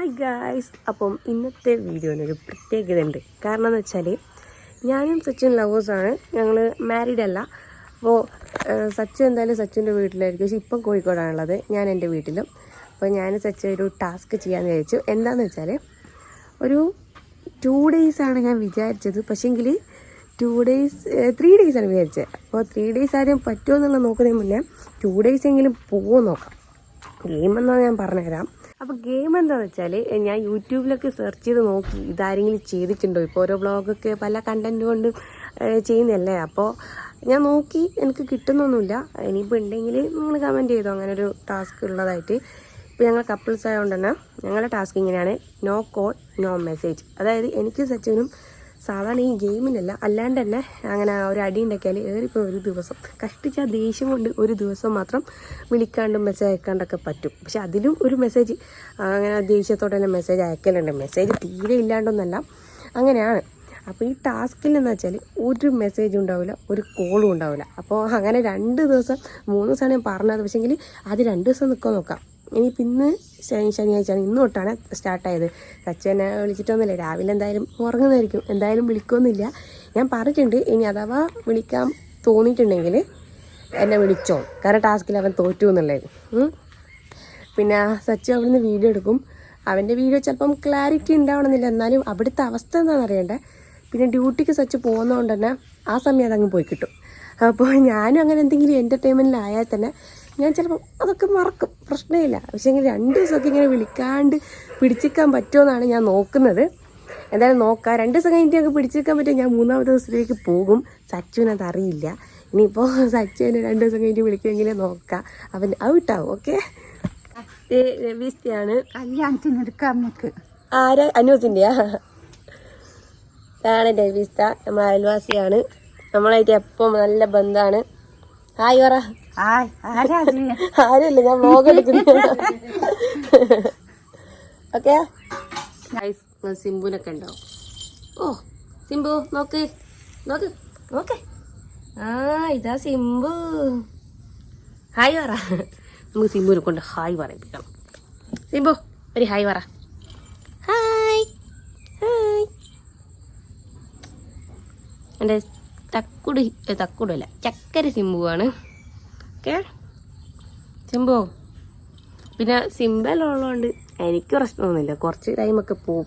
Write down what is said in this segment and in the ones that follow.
Hi guys അപ്പം ഇന്നത്തെ വീഡിയോനൊരു പ്രത്യേകത ഉണ്ട് കാരണം എന്ന് വെച്ചാൽ ഞാനും സച്ചിൻ ലവേഴ്സാണ് ഞങ്ങൾ മാരീഡ് അല്ല. അപ്പോൾ സച്ചു എന്തായാലും സച്ചിന്റെ വീട്ടിലായിരിക്കും. പക്ഷേ ഇപ്പം കോഴിക്കോടാണുള്ളത്. ഞാൻ എന്റെ വീട്ടിലും. അപ്പോൾ ഞാൻ സച്ചു ഒരു ടാസ്ക് ചെയ്യാമെന്ന് വിചാരിച്ചു. എന്താണെന്ന് വെച്ചാൽ ഒരു ടു ഡേയ്സാണ് ഞാൻ വിചാരിച്ചത്. പക്ഷേങ്കിൽ ടു ഡേയ്സ് ത്രീ ഡേയ്സാണ് വിചാരിച്ചത് അപ്പോൾ ത്രീ ഡേയ്സ് ആദ്യം പറ്റുമോ എന്നുള്ളത് നോക്കുന്നതിന് മുന്നേ ടു ഡേയ്സ് എങ്കിലും പോകുമോ നോക്കാം. ഗെയിമെന്നാണ് ഞാൻ പറഞ്ഞുതരാം. അപ്പോൾ ഗെയിം എന്താണെന്ന് വെച്ചാൽ ഞാൻ യൂട്യൂബിലൊക്കെ സെർച്ച് ചെയ്ത് നോക്കി ഇതാരെങ്കിലും ചെയ്തിട്ടുണ്ടോ? ഇപ്പോൾ ഓരോ ബ്ലോഗൊക്കെ പല കണ്ടന്റ് കൊണ്ട് ചെയ്യുന്നല്ലേ അപ്പോൾ ഞാൻ നോക്കി എനിക്ക് കിട്ടുന്നൊന്നുമില്ല. ഇനിയിപ്പോൾ ഉണ്ടെങ്കിൽ നിങ്ങൾ കമന്റ് ചെയ്തോ? അങ്ങനെ ഒരു ടാസ്ക് ഉള്ളതായിട്ട്. ഇപ്പോൾ ഞങ്ങൾ കപ്പിൾസ് ആയതുകൊണ്ട് തന്നെ ഞങ്ങളുടെ ടാസ്ക് ഇങ്ങനെയാണ്. നോ കോൾ നോ മെസ്സേജ് അതായത് എനിക്ക് സച്ചിനും സാധാരണ ഈ ഗെയിമിനല്ല അല്ലാണ്ട് തന്നെ അങ്ങനെ ഒരു അടി ഉണ്ടാക്കിയാൽ ഏറിപ്പോൾ ഒരു ദിവസം. കഷ്ടിച്ച ആ ദേഷ്യം കൊണ്ട് ഒരു ദിവസം മാത്രം വിളിക്കാണ്ടും മെസ്സേജ് അയക്കാണ്ടൊക്കെ പറ്റും. പക്ഷെ അതിലും ഒരു മെസ്സേജ് അങ്ങനെ ദേഷ്യത്തോടെ തന്നെ മെസ്സേജ് അയക്കലുണ്ട്. മെസ്സേജ് തീരെ ഇല്ലാണ്ടൊന്നല്ല അങ്ങനെയാണ്. അപ്പോൾ ഈ ടാസ്കിൽ എന്ന് വെച്ചാൽ ഒരു മെസ്സേജും ഉണ്ടാവില്ല ഒരു കോളും ഉണ്ടാവില്ല അപ്പോൾ അങ്ങനെ രണ്ട് ദിവസം മൂന്ന് ദിവസമാണ് ഞാൻ പറഞ്ഞത്. പക്ഷേങ്കിൽ അത് രണ്ട് ദിവസം നിൽക്കാൻ നോക്കാം. ഇനിയിപ്പോൾ ഇന്ന് ശനി ശനിയാഴ്ചയാണ്. ഇന്ന് തൊട്ടാണ് സ്റ്റാർട്ടായത് സച്ചനെ വിളിച്ചിട്ടൊന്നുമില്ല. രാവിലെ എന്തായാലും ഉറങ്ങുന്നതായിരിക്കും. എന്തായാലും വിളിക്കുമെന്നില്ല ഞാൻ പറഞ്ഞിട്ടുണ്ട്. ഇനി അഥവാ വിളിക്കാൻ തോന്നിയിട്ടുണ്ടെങ്കിൽ എന്നെ വിളിച്ചോ. കാരണം ടാസ്കിൽ അവൻ തോറ്റു എന്നുള്ളത്. പിന്നെ സച്ചു അവിടുന്ന് വീഡിയോ എടുക്കും. അവന്റെ വീഡിയോ ചിലപ്പം ക്ലാരിറ്റി ഉണ്ടാവണമെന്നില്ല. എന്നാലും അവിടുത്തെ അവസ്ഥ എന്താണെന്ന് അറിയണ്ടേ. പിന്നെ ഡ്യൂട്ടിക്ക് സച്ച് പോകുന്നതുകൊണ്ട് തന്നെ ആ സമയം അതങ്ങ് പോയി കിട്ടും. അപ്പോൾ ഞാനും അങ്ങനെ എന്തെങ്കിലും എന്റർടൈൻമെന്റിലായാൽ തന്നെ ഞാൻ ചിലപ്പോൾ അതൊക്കെ മറക്കും. പ്രശ്നമില്ല. പക്ഷേ എങ്കിൽ രണ്ട് ദിവസമൊക്കെ ഇങ്ങനെ വിളിക്കാണ്ട് പിടിച്ചിക്കാൻ പറ്റുമെന്നാണ് ഞാൻ നോക്കുന്നത്. എന്തായാലും നോക്കാം. രണ്ട് ദിവസം കഴിഞ്ഞിട്ട് ഞങ്ങൾക്ക് പിടിച്ചെടുക്കാൻ പറ്റും. ഞാൻ മൂന്നാമത്തെ ദിവസത്തിലേക്ക് പോകും. സച്ചുവിന് അത് അറിയില്ല. ഇനിയിപ്പോൾ എന്നെ രണ്ട് ദിവസം കഴിഞ്ഞിട്ട് വിളിക്കുമെങ്കിലേ നോക്കാം. അവൻ ഔട്ടാവും. ഓക്കെ? രവീസ്റ്റിയാണ് കല്യാണത്തിന് എടുക്കാം നമുക്ക്. ആരാ? അനൂസിന്റെയാ ഇതാണ് രവീസ്ത. നമ്മൾ അയൽവാസിയാണ്. നമ്മളായിട്ട് എപ്പം നല്ല ബന്ധമാണ് ഹായ് പറ? ആരുമില്ല ഞാൻ വ്ലോഗ് എടുക്കുന്നു. ഓക്കെ? സിംബുനൊക്കെ ഉണ്ടാവും ഓ സിംബു നോക്ക് നോക്ക് നോക്ക്. ആ ഇതാ സിംബു. ഹായ് പറ. നമുക്ക് സിംബുനെ കൊണ്ട് ഹായ് പറയിപ്പിക്കണം. സിംബു ഒരു ഹായ് പറ. Hi hi. എന്റെ തക്കുടി തക്കുടല്ല ചക്കര സിംബുവാണ്. ഓക്കെ ചെമ്പോ. പിന്നെ സിമ്പിളുള്ളതുകൊണ്ട് എനിക്ക് പ്രശ്നമൊന്നുമില്ല കുറച്ച് ടൈമൊക്കെ പോവും.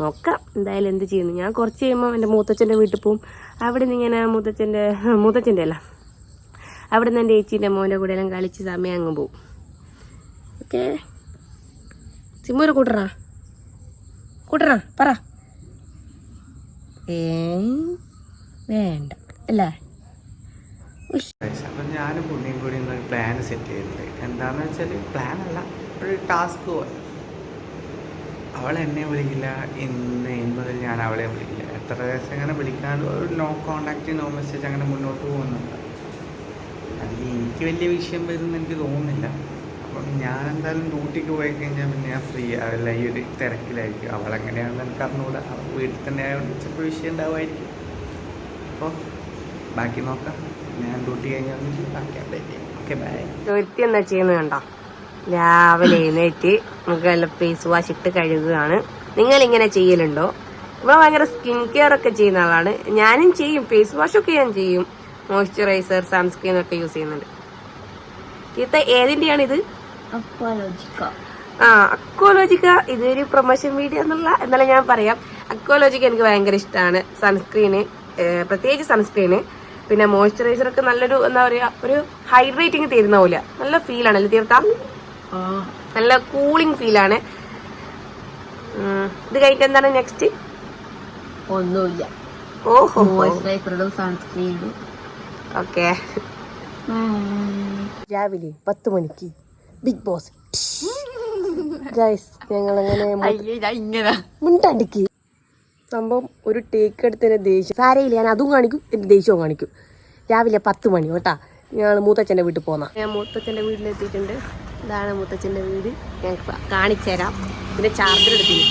നോക്കാം എന്തായാലും എന്ത് ചെയ്യുന്നു. ഞാൻ കുറച്ച് കഴിയുമ്പോൾ എന്റെ മൂത്തച്ഛന്റെ വീട്ടിൽ പോവും. അവിടെ നിന്ന് ഇങ്ങനെ മൂത്തച്ഛന്റെ മൂത്തച്ഛന്റെ അല്ല. അവിടെ നിന്ന് എന്റെ ചേച്ചീന്റെ മോന്റെ കൂടെ എല്ലാം കളിച്ച് സമയം അങ്ങ് പോവും. ഓക്കെ. സിംബുനെ കൂട്ടറാ? കൂട്ടറാ? പറ. ഏ വേണ്ട. അല്ലേ? ഞാനും പുണ്യം കൂടി ഇന്ന് പ്ലാൻ സെറ്റ് ചെയ്തിട്ടുണ്ട്. എന്താണെന്ന് വെച്ചാൽ പ്ലാൻ അല്ല ഒരു ടാസ്ക് പോലെ. അവൾ എന്നെ വിളിക്കില്ല ഇന്ന് ഇന്ന് മുതൽ ഞാൻ അവളെ വിളിക്കില്ല. എത്ര ദിവസം അങ്ങനെ വിളിക്കാണ്ട് ഒരു നോ കോണ്ടാക്റ്റ് നോ മെസ്സേജ് അങ്ങനെ മുന്നോട്ട് പോകുന്നുണ്ട്. അതിൽ എനിക്ക് വലിയ വിഷയം വരുമെന്ന് എനിക്ക് തോന്നുന്നില്ല. അപ്പം ഞാൻ എന്തായാലും ഡ്യൂട്ടിക്ക് പോയി കഴിഞ്ഞാൽ പിന്നെ ഞാൻ ഫ്രീ ആവില്ല ഈ ഒരു തിരക്കിലായിരിക്കും. അവൾ എങ്ങനെയാണെന്ന് എനിക്ക് അറിഞ്ഞുകൂടാ വീട്ടിൽ തന്നെ ആയതുകൊണ്ട് ചിലപ്പോൾ വിഷയം ഉണ്ടാവുമായിരിക്കും. അപ്പോൾ ബാക്കി നോക്കാം. ഞാൻ ഡ്യൂട്ടി കഴിഞ്ഞാൽ ബാക്കി അപ്ഡേറ്റ് ചെയ്യാം ഓക്കെ ബൈ ഒരുത്തി എന്താ ചെയ്യുന്നത് കണ്ടോ? രാവിലെ എഴുന്നേറ്റ് മുഖമെല്ലാം ഫേസ് വാഷ് ഇട്ട് കഴുകുകയാണ്. നിങ്ങൾ ഇങ്ങനെ ചെയ്യലുണ്ടോ? ഇവിടെ ഭയങ്കര സ്കിൻ കെയർ ഒക്കെ ചെയ്യുന്ന ആളാണ്. ഞാനും ചെയ്യും ഫേസ് വാഷ് ഒക്കെ ഞാൻ ചെയ്യും. മോയ്സ്ചറൈസർ സൺസ്ക്രീൻ ഒക്കെ യൂസ് ചെയ്യുന്നുണ്ട്. ചീത്ത ഏതിന്റെയാണ് ഇത്? ആ അക്വോലോജിക്ക. ഇതൊരു പ്രൊമോഷൻ വീഡിയോ എന്നുള്ള എന്നാലും ഞാൻ പറയാം. അക്വോലോജിക്ക എനിക്ക് ഭയങ്കര ഇഷ്ടമാണ് സൺസ്ക്രീന് പ്രത്യേകിച്ച് സൺസ്ക്രീന് പിന്നെ മോയ്സ്ചറൈസർ ഒക്കെ നല്ലൊരു എന്താ പറയാ ഒരു ഹൈഡ്രേറ്റിംഗ് തരുന്ന പോലെ നല്ല ഫീൽ ഫീലാണ് അല്ലേ തീർത്ത? നല്ല കൂളിംഗ് ആണ് ഇത് കഴിഞ്ഞിട്ട് എന്താണ് നെക്സ്റ്റ്? ഒന്നുമില്ല. ഓഹോ. മോയ്സ്ചറൈസറും സൺസ്ക്രീനും ഓക്കെ. രാവിലെ പത്ത് മണിക്ക് ബിഗ് ബോസ്. ഗൈസ് ഞങ്ങൾ അങ്ങനെ ഇങ്ങനെ. മുണ്ടടിക്ക് സംഭവം ഒരു ടേക്ക് എടുത്തതിന് ദേഷ്യം സാരയില്ല ഞാൻ അതും കാണിക്കും എന്റെ ദേഷ്യവും കാണിക്കും രാവിലെ പത്ത് മണി കേട്ടാ ഞങ്ങൾ മൂത്തച്ഛന്റെ വീട്ടിൽ പോന്ന ഞാൻ മൂത്തച്ഛന്റെ വീട്ടിലെത്തിയിട്ടുണ്ട് ഇതാണ് മൂത്തച്ഛന്റെ വീട് ഞാൻ കാണിച്ചുതരാം കാണിച്ചു തരാം പിന്നെ ചാർജർ എടുത്തിന്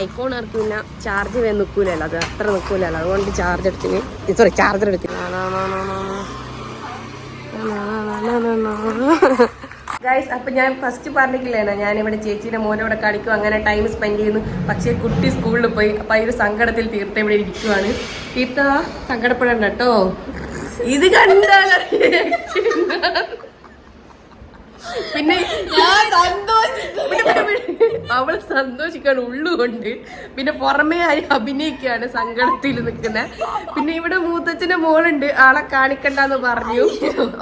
ഐഫോൺ ആർക്ക് പിന്നെ ചാർജ് വേ നിൽക്കൂലല്ലോ അത് അത്ര നിൽക്കൂലല്ലോ അതുകൊണ്ട് ചാർജ് എടുത്തിന് സോറി ചാർജർ എടുത്തിന് ഗൈസ് അപ്പൊ ഞാൻ ഫസ്റ്റ് പറഞ്ഞിട്ടില്ലേണ ഞാനിവിടെ ചേച്ചീന്റെ മോനോടെ കളിക്കും അങ്ങനെ ടൈം സ്പെൻഡ് ചെയ്യുന്നു. പക്ഷേ കുട്ടി സ്കൂളിൽ പോയി അപ്പൊ അതിൽ സങ്കടത്തിൽ തീർത്ത ഇവിടെ ഇരിക്കുവാണ്. തീർത്ത സങ്കടപ്പെടണ്ട കേട്ടോ. ഇത് കണ്ടാലോ പിന്നെ ഞാൻ അവൾ സന്തോഷിക്കാണ് ഉള്ളുകൊണ്ട് പിന്നെ പുറമേ ആയി അഭിനയിക്കാണ് സങ്കടത്തിൽ നിൽക്കുന്നത് പിന്നെ ഇവിടെ മൂത്തച്ഛന്റെ മോളുണ്ട്. ആളെ കാണിക്കണ്ടെന്ന് പറഞ്ഞു.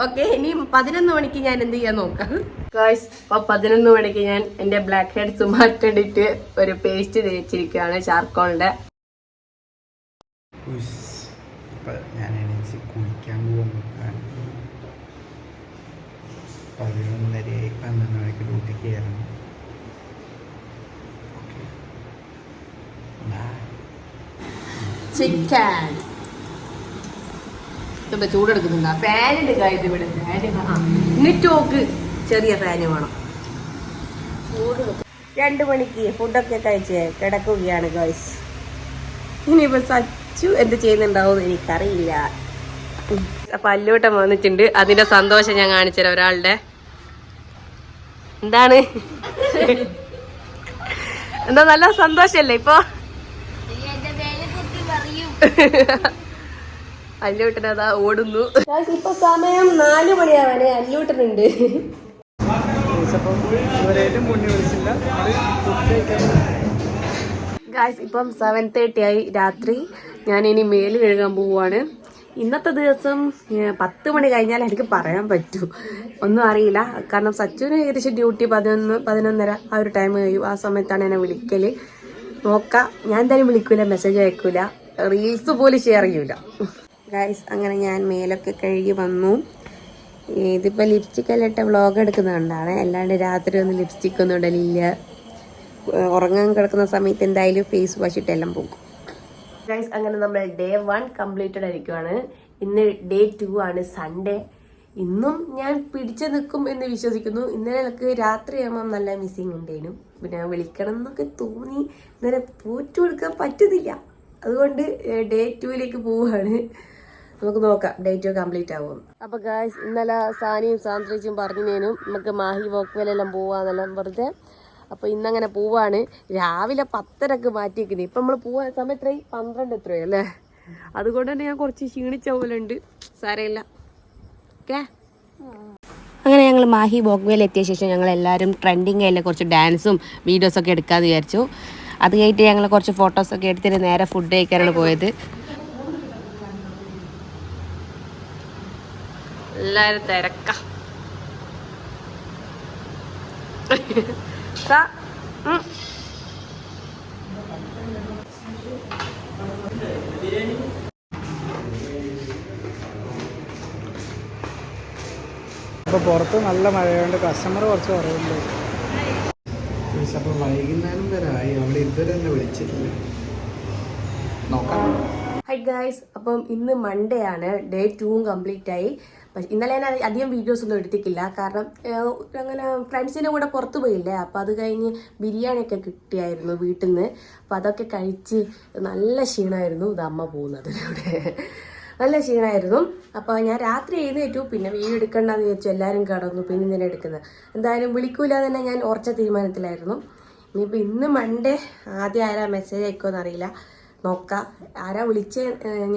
ഓക്കെ ഇനി പതിനൊന്ന് മണിക്ക് ഞാൻ എന്ത് ചെയ്യാൻ നോക്കാം? ഗായ്സ് അപ്പൊ പതിനൊന്ന് മണിക്ക് ഞാൻ എന്റെ ബ്ലാക്ക് ഹെഡ്സ് മാറ്റിട്ട് ഒരു പേസ്റ്റ് തേച്ചിരിക്കുകയാണ് ചാർക്കോളിന്റെ ഉസ്. ഞാൻ എണീച്ച് കുളിക്കാൻ പോകുന്നു. പതിനൊന്നരയായി പന്ത്രണ്ട് മണിക്ക് ഡ്യൂട്ടിക്ക് കയറണം ഓക്കെ ചിക്കൻ. ഇവിടെ ചൂടെടുക്കുന്നുണ്ട്? ഫാനിന്റെ കാര്യം ഇവിടെ ഫാന് എന്നിട്ട് നോക്ക് ചെറിയ ഫാന് വേണം. രണ്ട് മണിക്ക് ഫുഡൊക്കെ കഴിച്ച് കിടക്കുകയാണ് ഗോയ്സ് ഇനിയിപ്പോ സച്ചു എന്ത് ചെയ്യുന്നുണ്ടാവും എനിക്കറിയില്ല. അപ്പൊ അല്ലൂട്ടം വന്നിട്ടുണ്ട്. അതിന്റെ സന്തോഷം ഞാൻ കാണിച്ചുതരാം ഒരാളുടെ. എന്താണ്? എന്താ നല്ല സന്തോഷല്ലേ ഇപ്പൊ? അല്ലൂട്ടൻ അതാ ഓടുന്നു. ഇപ്പൊ സമയം നാല് മണിയാവാനേ അല്ലൂട്ടനുണ്ട്. ഗായ്സ് ഇപ്പം സെവൻ തേർട്ടി ആയി രാത്രി. ഞാൻ ഇനി മേൽ കഴുകാൻ പോവാണ്. ഇന്നത്തെ ദിവസം പത്ത് മണി കഴിഞ്ഞാൽ എനിക്ക് പറയാൻ പറ്റൂ. ഒന്നും അറിയില്ല. കാരണം സച്ചുവിന് ഏകദേശം ഡ്യൂട്ടി പതിനൊന്ന് പതിനൊന്നര ആ ഒരു ടൈം കഴിയും. ആ സമയത്താണ് എന്നെ വിളിക്കൽ. നോക്കാം. ഞാൻ എന്തായാലും വിളിക്കൂല മെസ്സേജ് അയക്കൂല. റീൽസ് പോലും ഷെയർ ചെയ്യൂല. ഗൈസ് അങ്ങനെ ഞാൻ മേലൊക്കെ കഴുകി വന്നു. ഇതിപ്പോൾ ലിപ്സ്റ്റിക് എല്ലാം ഇട്ട വ്ളോഗ് എടുക്കുന്നതുകൊണ്ടാണ് അല്ലാണ്ട് രാത്രി ഒന്നും ലിപ്സ്റ്റിക് ഒന്നും ഇടലില്ല. ഉറങ്ങാൻ കിടക്കുന്ന സമയത്ത് എന്തായാലും ഫേസ് വാഷ് ഇട്ടെല്ലാം പോകും. ഗൈസ് അങ്ങനെ നമ്മൾ ഡേ വൺ കംപ്ലീറ്റഡ് ആയിരിക്കുവാണ്. ഇന്ന് ഡേ ടു ആണ് സൺഡേ ഇന്നും ഞാൻ പിടിച്ചു നിൽക്കും എന്ന് വിശ്വസിക്കുന്നു. ഇന്നലെ എനിക്ക് നല്ല മിസ്സിങ് ഉണ്ടേനും. പിന്നെ വിളിക്കണം എന്നൊക്കെ തോന്നി. ഇന്നലെ പോറ്റു കൊടുക്കാൻ പറ്റുന്നില്ല. അതുകൊണ്ട് ഡേ ടുവിലേക്ക് പോവുകയാണ് നമുക്ക് നോക്കാം ഡേ ടു കംപ്ലീറ്റ് ആവും. അപ്പൊ ഗായ്സ് ഇന്നലെ സാനിയും സാന്ത്രിച്ചും പറഞ്ഞേനും നമുക്ക് മാഹി വോക്ക്വേലെല്ലാം പോവാന്നെല്ലാം വെറുതെ. അപ്പൊ ഇന്നങ്ങനെ പോവാണ്. രാവിലെ പത്തരക്ക് മാറ്റിയിരിക്കുന്നത് ഇപ്പൊ നമ്മൾ പോവാൻ സമയം എത്രയായി? പന്ത്രണ്ട് എത്രയോ അല്ലേ? അതുകൊണ്ട് തന്നെ ഞാൻ കുറച്ച് ക്ഷീണിച്ച പോലെ ഉണ്ട് സാരമില്ല. ഓക്കേ? അങ്ങനെ ഞങ്ങൾ മാഹി ബോഗ്വേൽ എത്തിയ ശേഷം ഞങ്ങൾ എല്ലാവരും ട്രെൻഡിങ് ആയില്ല കുറച്ച് ഡാൻസും വീഡിയോസൊക്കെ എടുക്കാമെന്ന് വിചാരിച്ചു. അത് കഴിഞ്ഞിട്ട് ഞങ്ങൾ കുറച്ച് ഫോട്ടോസൊക്കെ എടുത്തിട്ട് നേരെ ഫുഡ് കഴിക്കാനാണ് പോയത്. എല്ലാരും തിരക്ക. അപ്പോൾ പുറത്ത് നല്ല മഴയുണ്ട് കസ്റ്റമർ കുറച്ച് കുറവുണ്ട്. അപ്പോൾ വൈകുന്നേരം വരെ ആയി. അവിടെ ഇതുവരെ എന്നെ വിളിച്ചിട്ടില്ല. നോക്കാം. ഹൈ ഗായ്സ് അപ്പം ഇന്ന് മൺഡേ ആണ്. ഡേ ടൂവും കംപ്ലീറ്റ് ആയി. പക്ഷെ ഇന്നലെ ഞാൻ അധികം വീഡിയോസ് ഒന്നും എടുത്തിട്ടില്ല. കാരണം അങ്ങനെ ഫ്രണ്ട്സിന്റെ കൂടെ പുറത്ത് പോയില്ലേ? അപ്പം അത് കഴിഞ്ഞ് ബിരിയാണിയൊക്കെ കിട്ടിയായിരുന്നു വീട്ടിൽ നിന്ന് അപ്പം അതൊക്കെ കഴിച്ച് നല്ല ക്ഷീണമായിരുന്നു ഇത് അമ്മ പോകുന്നതിലൂടെ നല്ല ക്ഷീണമായിരുന്നു അപ്പോൾ ഞാൻ രാത്രി എഴുന്നേറ്റു. പിന്നെ വീഡിയോ എടുക്കണ്ടെന്ന് വിചാരിച്ചു എല്ലാവരും കടന്നു. പിന്നെ ഇങ്ങനെ എടുക്കുന്നത് എന്തായാലും വിളിക്കൂല തന്നെ ഞാൻ ഉറച്ച തീരുമാനത്തിലായിരുന്നു. ഇനിയിപ്പോൾ ഇന്ന് മൺഡേ ആദ്യം ആരാ മെസ്സേജ് അയക്കുമെന്ന് അറിയില്ല. നോക്കാം. ആരാ വിളിച്ച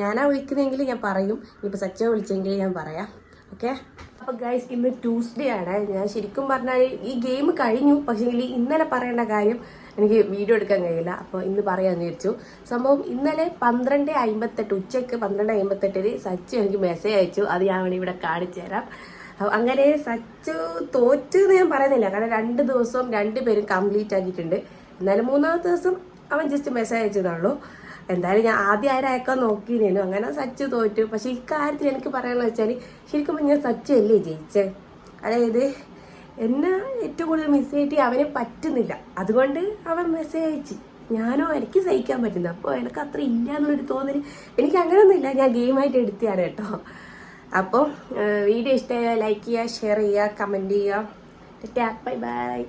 ഞാനാ വിളിക്കുന്നതെങ്കിൽ ഞാൻ പറയും. ഇനിയിപ്പോൾ സച്ച വിളിച്ചെങ്കിൽ ഞാൻ പറയാം. ഓക്കെ? അപ്പോൾ ഗൈസ് ഇന്ന് ട്യൂസ്ഡേ ആണ്. ഞാൻ ശരിക്കും പറഞ്ഞാൽ ഈ ഗെയിം കഴിഞ്ഞു. പക്ഷേ ഇന്നലെ പറയേണ്ട കാര്യം എനിക്ക് വീഡിയോ എടുക്കാൻ കഴിയില്ല. അപ്പോൾ ഇന്ന് പറയാമെന്ന് വിചാരിച്ചു. സംഭവം ഇന്നലെ പന്ത്രണ്ട് അമ്പത്തെട്ട് ഉച്ചയ്ക്ക് പന്ത്രണ്ട് അമ്പത്തെട്ടിന് സച്ചു എനിക്ക് മെസ്സേജ് അയച്ചു. അത് ഞാൻ വേണ്ടി ഇവിടെ കാണിച്ചു തരാം. അങ്ങനെ സച്ചു തോറ്റു എന്ന് ഞാൻ പറയുന്നില്ല. കാരണം രണ്ട് ദിവസവും രണ്ട് പേരും കംപ്ലീറ്റ് ആക്കിയിട്ടുണ്ട്. എന്നാലും മൂന്നാമത്തെ ദിവസം അവൻ ജസ്റ്റ് മെസ്സേജ് അയച്ചതാണല്ലോ എന്തായാലും ഞാൻ ആദ്യം ആരും അയക്കാൻ നോക്കിയിരുന്നു അങ്ങനെ സച്ചു തോറ്റു. പക്ഷെ ഇക്കാര്യത്തിൽ എനിക്ക് പറയാനുള്ള വെച്ചാൽ ശരിക്കും ഞാൻ സച്ചു അല്ലേ ജയിച്ചേ? അതായത് എന്നെ ഏറ്റവും കൂടുതൽ മിസ് ചെയ്തിട്ട് അവന് പറ്റുന്നില്ല. അതുകൊണ്ട് അവൻ മെസ്സേജ് അയച്ചു. ഞാനോ എനിക്ക് സഹിക്കാൻ പറ്റുന്നു അപ്പോൾ എനിക്ക് അത്ര ഇല്ല എന്നുള്ളൊരു തോന്നൽ എനിക്ക് അങ്ങനെയൊന്നുമില്ല ഞാൻ ഗെയിമായിട്ട് എടുത്തതാണ് കേട്ടോ. അപ്പോൾ വീഡിയോ ഇഷ്ടമായ ലൈക്ക് ചെയ്യുക ഷെയർ ചെയ്യുക കമന്റ് ചെയ്യുക. Bye bye